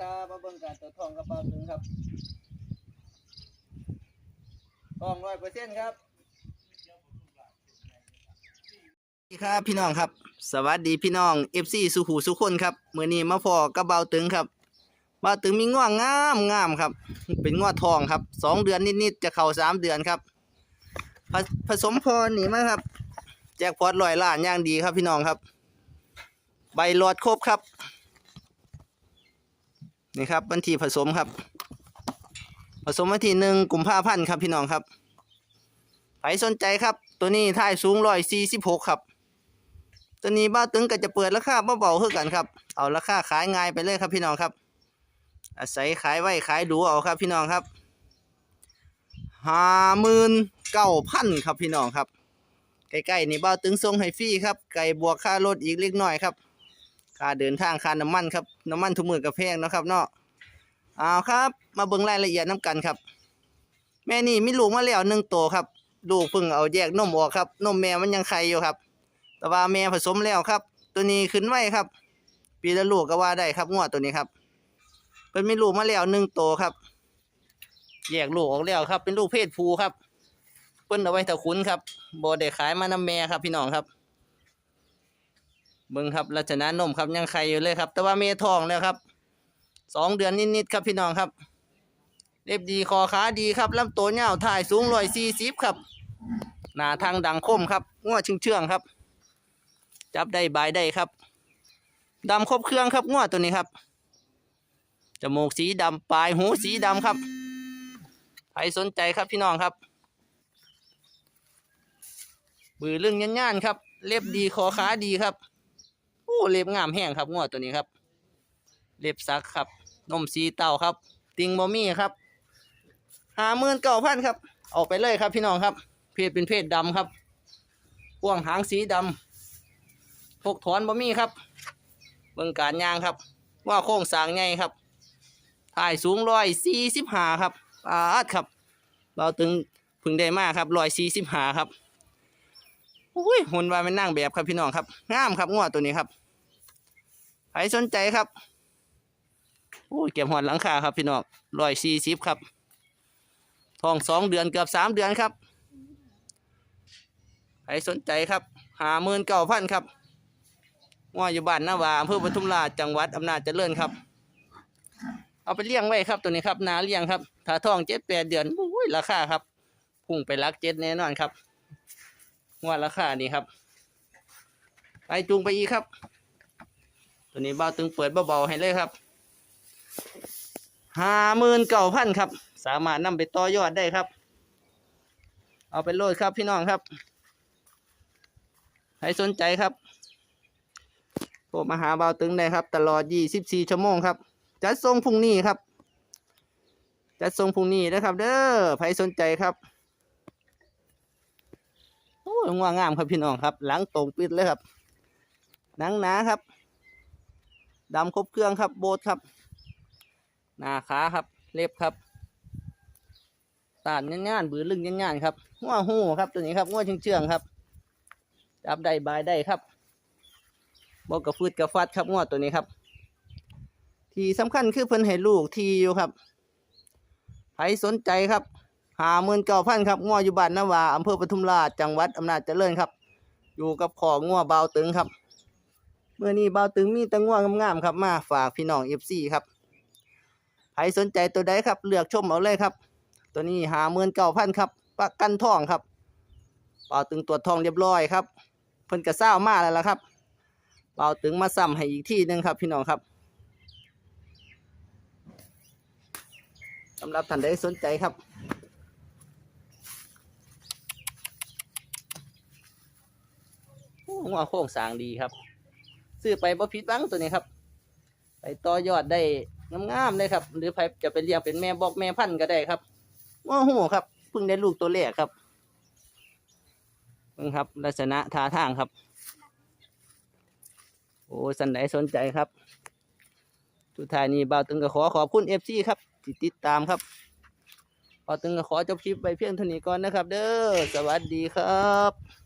ครับมาเบิ่งการตัวทองกระเป๋าถึงครับทองร้อยเปอร์เซ็นต์ครับครับพี่น้องครับ สวัสดีพี่น้อง FC สุขูสุคนครับเมื้อนี้มาพอกระเบาตึงครับเบาตึงมีง่วงงามงามครับ เป็นง่วทองครับสองเดือนนิดๆจะเข้าสามเดือนครับผผสมพอนี่มาครับแจกพอดลอยล้านอย่างดีครับพี่น้องครับ ใบหลอดครบครับ นี่ครับวันที่ผสมครับ ผสมวันที่หนึ่งกลุ่มภาพันธ์ครับพี่น้องครับใครสนใจครับ ตัวนี้ท่ายสูงร้อยสี่สิบหกครับ ตัวนี้บ้าตึงก็จะเปิดราคาเบาๆเท่ากันครับ เอาราคาขายง่ายไปเลยครับพี่น้องครับ อาศัยขายไว้ขายดูเอาครับ พี่น้องครับห้าหมื่นเก้าพันครับพี่น้องครับใกล้ๆนี่บ้าตึงทรงให้ฟรีครับไก่บวกค่ารถอีกเล็กน้อยครับ ค่าเดินทางค่าน้ำมันครับน้ำมันทุกมือกับแพงเนาะครับเนาะเอาครับ มาเบิ่งรายละเอียดน้ำกันครับ แม่นี่มีลูกมาแล้วหนึ่งตัวครับ ลูกเพิ่งเอาแยกนมออกครับ นมแม่มันยังไข่อยู่ครับ แต่ว่าแม่ผสมแล้วครับ ตัวนี้ขึ้นไว้ครับ ปีละลูกก็ว่าได้ครับงวดตัวนี้ครับเพิ่นมีลูกมาแล้วหนึ่งตัวครับ แยกลูกออกแล้วครับ เป็นลูกเพศผู้ครับเพิ่นเอาไว้ถ้าขุนครับบ่ได้ขายมาน้ำแม่ครับพี่น้องครับ เบิ่งครับลักษณะนมครับยังไข่อยู่เลยครับ แต่ว่าเมทองแล้วครับสองเดือนนิดๆครับพี่น้องครับเล็บดีคอขาดีครับลำตัวยาวถ่ายสูงร้อยสี่สิบครับหน้าทางดังคมครับง้อเชื่องครับ จับได้บายได้ครับดำครบเครื่องครับง้อตัวนี้ครับจมูกสีดำปลายหูสีดำครับใครสนใจครับพี่น้องครับบือเรื่องย่านๆครับ เล็บดีคอขาดีครับ เล็บงามแห้งครับงวดตัวนี้ครับ เล็บซักครับ นมสีเต่าครับ ติงบอมี่ครับหาหมื่นเก้าพันครับ ออกไปเลยครับพี่น้องครับ เพศเป็นเพศดำครับพ่วงหางสีดำพกถอนบอมี่ครับเบิ่งการยางครับ ว่าโค้งสร้างไงครับถ่ายสูงร้อยสี่สิบห้าครับปาดครับ เราตึงพึงได้มากครับร้อยสี่สิบห้าครับอุ้ยหุ่นว่าเป็นนั่งแบบครับพี่น้องครับงามครับงวดตัวนี้ครับ ใครสนใจครับอุ้ยเก็บหอดหลังคาครับพี่น้องร้อยสี่สิบครับทองสองเดือนเกือบสามเดือนครับใครสนใจครับหาหมื่นเก้าพันครับงวอยู่บ้านนาวาอำเภอปทุมราชจังหวัดอำนาจเจริญครับ เอาไปเลี้ยงไว้ครับตัวนี้ครับ นาเลี้ยงครับถ้าทองเจ็ดแปดเดือนอุ้ยราคาครับพุ่งไปลักเจ็ดแน่นอนครับงวดราคานี่ครับ ไปจูงไปอีกครับ ตัวนี้เบาตึงเปิดเบาๆให้เลยครับห้าหมื่นเก้าพันครับ สามารถนำไปต่อยอดได้ครับ เอาไปโหลดครับพี่น้องครับ ใครสนใจครับโทรมาหาเบาตึงได้ครับ ตลอด 24 ชั่วโมงครับ จัดส่งพรุ่งนี้ครับ จัดส่งพรุ่งนี้นะครับ เด้อใครสนใจครับโอ้ยง่วงงามครับพี่น้องครับ หลังตรงปิดเลยครับหนังหนาครับ ดำครบเครื่องครับ โบสครับ หน้าขาครับ เล็บครับตานง่านๆบือลึงง่านๆครับง่วหูครับตัวนี้ครับง่วเชื่องๆครับ จับได้บายได้ครับบอกกับฟืดกับฟัดครับง่วตัวนี้ครับ ที่สำคัญคือเพิ่นให้ลูกทีอยู่ครับใครสนใจครับหาหมื่นเก้าพันครับง้ออยู่บ้านนาวาอำเภอปทุมราชจังหวัดอำนาจเจริญครับ อยู่กับของ้อเบาตึงครับ เมื่อนี้เบาตึงมีตัง้องงามๆครับมาฝากพี่น้องเอฟซีครับใครสนใจตัวใดครับเลือกชมเอาเลยครับ ตัวนี้หาหมื่นเก้าพันครับประกันทองครับเบาตึงตรวจทองเรียบร้อยครับเพิ่นกระเซ้ามาแล้วล่ะครับเบาตึงมาซ้ำให้อีกที่หนึงครับ พี่น้องครับสำหรับท่านใดสนใจครับหัวโค้งสางดีครับ ซื้อไปบ่ผิดหวังตัวนี้ครับ ไปต่อยอดได้งามๆเลยครับ หรือใครจะไปเลี้ยงเป็นแม่บอกแม่พันธุ์ก็ได้ครับว่าหูครับเพิ่งได้ลูกตัวแรกครับนี่ครับ ลักษณะท่าทางครับ โอ้สันไหนสนใจครับสุดท้ายนี้บ่าวตึงก็ขอขอบคุณเอฟซีครับที่ติดตามครับบ่าวตึงก็ขอจบคลิปไปเพียงเท่านี้ก่อนนะครับ เด้อสวัสดีครับ